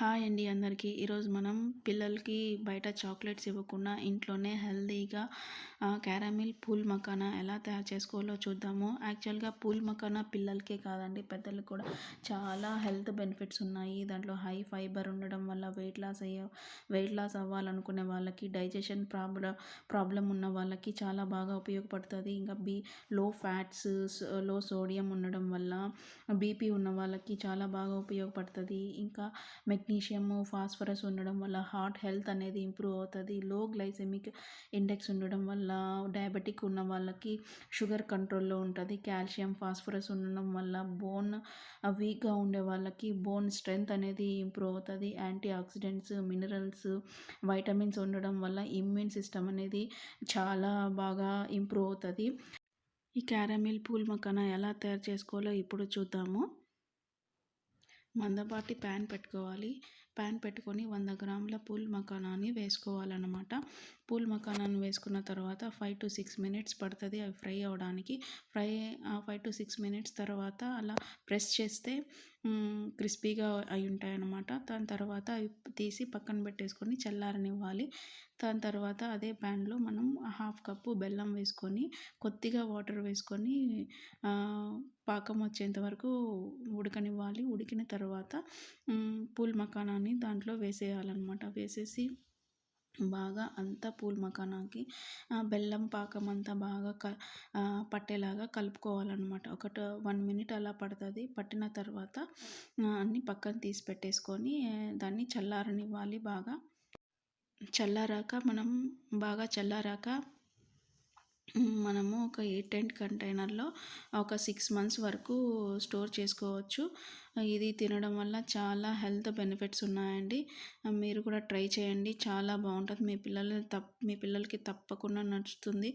Hi అండి అందరికీ. ఈరోజు మనం పిల్లలకి బయట చాక్లెట్స్ ఇవ్వకుండా ఇంట్లోనే హెల్తీగా క్యారమిల్ పూల్ మకానా ఎలా తయారు చేసుకోవాలో చూద్దాము. యాక్చువల్గా పూల్ మకానా పిల్లలకే కాదండి పెద్దలకు కూడా చాలా హెల్త్ బెనిఫిట్స్ ఉన్నాయి. దాంట్లో హై ఫైబర్ ఉండడం వల్ల వెయిట్ లాస్ అయ్యే వెయిట్ లాస్ అవ్వాలనుకునే వాళ్ళకి డైజెషన్ ప్రాబ్లం ప్రాబ్లం ఉన్న వాళ్ళకి చాలా బాగా ఉపయోగపడుతుంది. ఇంకా బీ లో ఫ్యాట్స్లో సోడియం ఉండడం వల్ల బీపీ ఉన్న వాళ్ళకి చాలా బాగా ఉపయోగపడుతుంది. ఇంకా మెగ్నీషియము ఫాస్ఫరస్ ఉండడం వల్ల హార్ట్ హెల్త్ అనేది ఇంప్రూవ్ అవుతుంది. లో గ్లైసెమిక్ ఇండెక్స్ ఉండడం వల్ల డయాబెటిక్ ఉన్న వాళ్ళకి షుగర్ కంట్రోల్లో ఉంటుంది. కాల్షియం ఫాస్ఫరస్ ఉండడం వల్ల బోన్ వీక్గా ఉండే వాళ్ళకి బోన్ స్ట్రెంగ్త్ అనేది ఇంప్రూవ్ అవుతుంది. యాంటీ ఆక్సిడెంట్స్ మినరల్స్ వైటమిన్స్ ఉండడం వల్ల ఇమ్యూన్ సిస్టమ్ అనేది చాలా బాగా ఇంప్రూవ్ అవుతుంది. ఈ క్యారమిల్ పూల్ మకానా ఎలా తయారు చేసుకోవాలో ఇప్పుడు చూద్దాము. మందపాటి ప్యాన్ పెట్టుకోవాలి. ప్యాన్ పెట్టుకొని వంద గ్రాముల పూల్ మకానాన్ని వేసుకోవాలన్నమాట. పూల్ మకానాన్ని వేసుకున్న తర్వాత ఫైవ్ టు సిక్స్ మినిట్స్ పడుతుంది. అవి ఫ్రై అవ్వడానికి fry five to six minutes తర్వాత అలా ప్రెస్ చేస్తే క్రిస్పీగా అయి ఉంటాయన్నమాట. దాని తర్వాత అవి తీసి పక్కన పెట్టేసుకొని చల్లారనివ్వాలి. దాని తర్వాత అదే ప్యాన్లో మనం హాఫ్ కప్పు బెల్లం వేసుకొని కొద్దిగా వాటర్ వేసుకొని పాకం వచ్చేంత వరకు ఉడకనివ్వాలి. ఉడికిన తర్వాత పూల్ మకానాన్ని దాంట్లో వేసేయాలన్నమాట. వేసేసి బాగా అంతా పూల్ మకానాకి బెల్లం పాకం అంతా బాగా క పట్టేలాగా కలుపుకోవాలన్నమాట. ఒక వన్ మినిట్ అలా పడుతుంది. పట్టిన తర్వాత అన్నీ పక్కన తీసి పెట్టేసుకొని దాన్ని చల్లారనివ్వాలి బాగా. చల్లారాక మనం బాగా చల్లారాక మనము ఒక ఎయిట్ టెన్ కంటైనర్లో ఒక సిక్స్ మంత్స్ వరకు స్టోర్ చేసుకోవచ్చు. ఇది తినడం వల్ల చాలా హెల్త్ బెనిఫిట్స్ ఉన్నాయండి. మీరు కూడా ట్రై చేయండి. చాలా బాగుంటుంది. మీ పిల్లలు తప్ మీ పిల్లలకి తప్పకుండా నచ్చుతుంది.